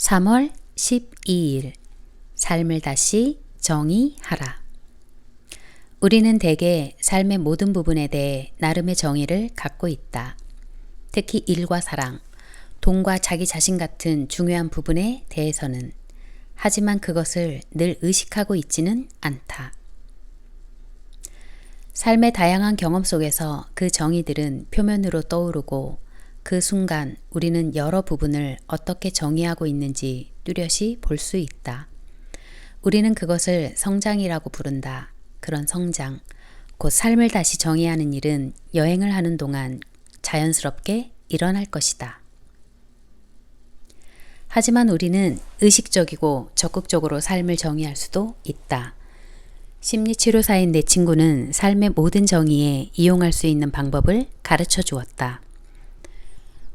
3월 12일 삶을 다시 정의하라. 우리는 대개 삶의 모든 부분에 대해 나름의 정의를 갖고 있다. 특히 일과 사랑, 돈과 자기 자신 같은 중요한 부분에 대해서는 하지만 그것을 늘 의식하고 있지는 않다. 삶의 다양한 경험 속에서 그 정의들은 표면으로 떠오르고 그 순간 우리는 여러 부분을 어떻게 정의하고 있는지 뚜렷이 볼 수 있다. 우리는 그것을 성장이라고 부른다. 그런 성장, 곧 삶을 다시 정의하는 일은 여행을 하는 동안 자연스럽게 일어날 것이다. 하지만 우리는 의식적이고 적극적으로 삶을 정의할 수도 있다. 심리치료사인 내 친구는 삶의 모든 정의에 이용할 수 있는 방법을 가르쳐 주었다.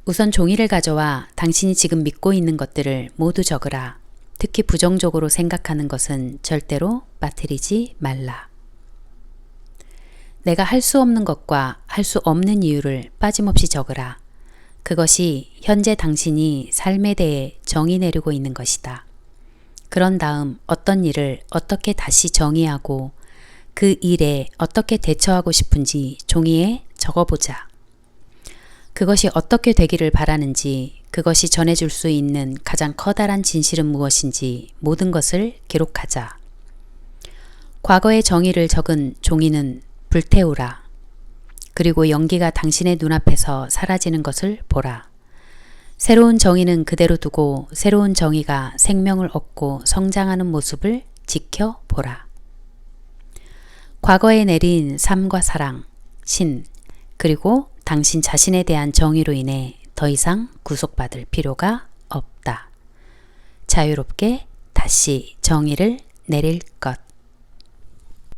우선 종이를 가져와 당신이 지금 믿고 있는 것들을 모두 적으라. 특히 부정적으로 생각하는 것은 절대로 빠뜨리지 말라. 내가 할 수 없는 것과 할 수 없는 이유를 빠짐없이 적으라. 그것이 현재 당신이 삶에 대해 정의 내리고 있는 것이다. 그런 다음 어떤 일을 어떻게 다시 정의하고 그 일에 어떻게 대처하고 싶은지 종이에 적어보자. 그것이 어떻게 되기를 바라는지, 그것이 전해줄 수 있는 가장 커다란 진실은 무엇인지 모든 것을 기록하자. 과거의 정의를 적은 종이는 불태우라. 그리고 연기가 당신의 눈앞에서 사라지는 것을 보라. 새로운 정의는 그대로 두고 새로운 정의가 생명을 얻고 성장하는 모습을 지켜보라. 과거에 내린 삶과 사랑, 신, 그리고 당신 자신에 대한 정의로 인해 더 이상 구속받을 필요가 없다. 자유롭게 다시 정의를 내릴 것.